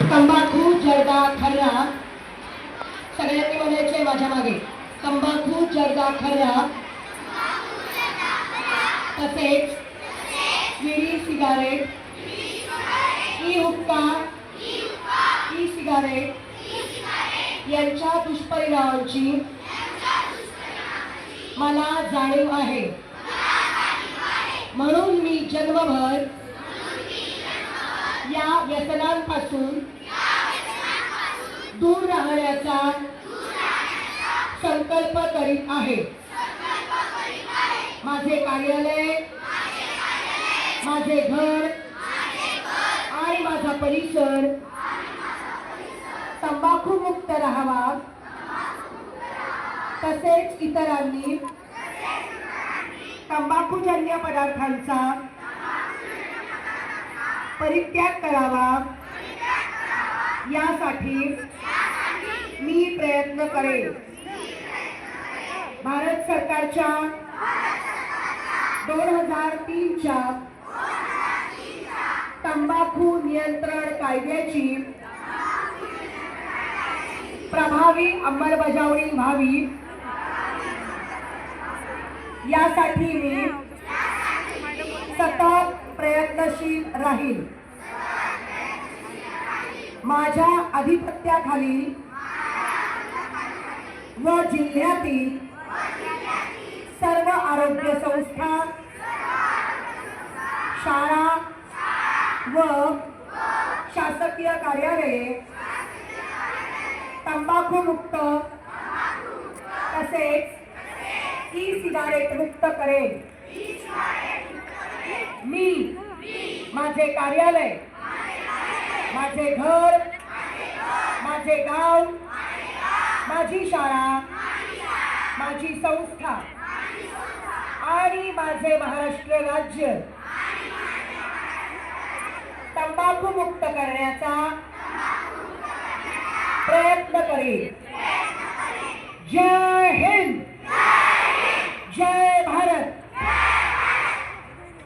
तंबाखू जर्दा खर्रा. सगळ्यांनी म्हणायचंय माझ्या मागे. तंबाखू जर्दा खर्रा. तसेच विडी सिगारेट. ई हुक्का. E cigarette. यांच्या दुष्परिणामांची मला जाणीव आहे. म्हणून मी जन्मभर व्यसनांपासून दूर राहण्याचा संकल्प करीत आहे. माझे कार्यालय माझे घर आणि माझा परिसर तंबाखू मुक्त राहावा. तसेच इतरांनी तंबाखूजन्य पदार्थांचा परित्याग करावा. यासाठी मी प्रयत्न करेन. भारत सरकारच्या दोन हजार तीनच्या तंबाखू नियंत्रण कायद्याची प्रभावी अंमलबजावणी व्हावी. यासाठी मी सतत प्रयत्नशील राहील माझ्या अधिपत्याखाली व जिल्ह्यातील सर्व आरोग्य संस्था शाळा व शासकीय कार्यालये तंबाखू मुक्त तसेच ई सिगारेट मुक्त करेन. मी माझे कार्यालय माझे घर माझे गाव माझी शाळा माझी संस्था आणि माझे महाराष्ट्र राज्य तंबाखू मुक्त करण्याचा प्रयत्न करेल जय हिंद. जय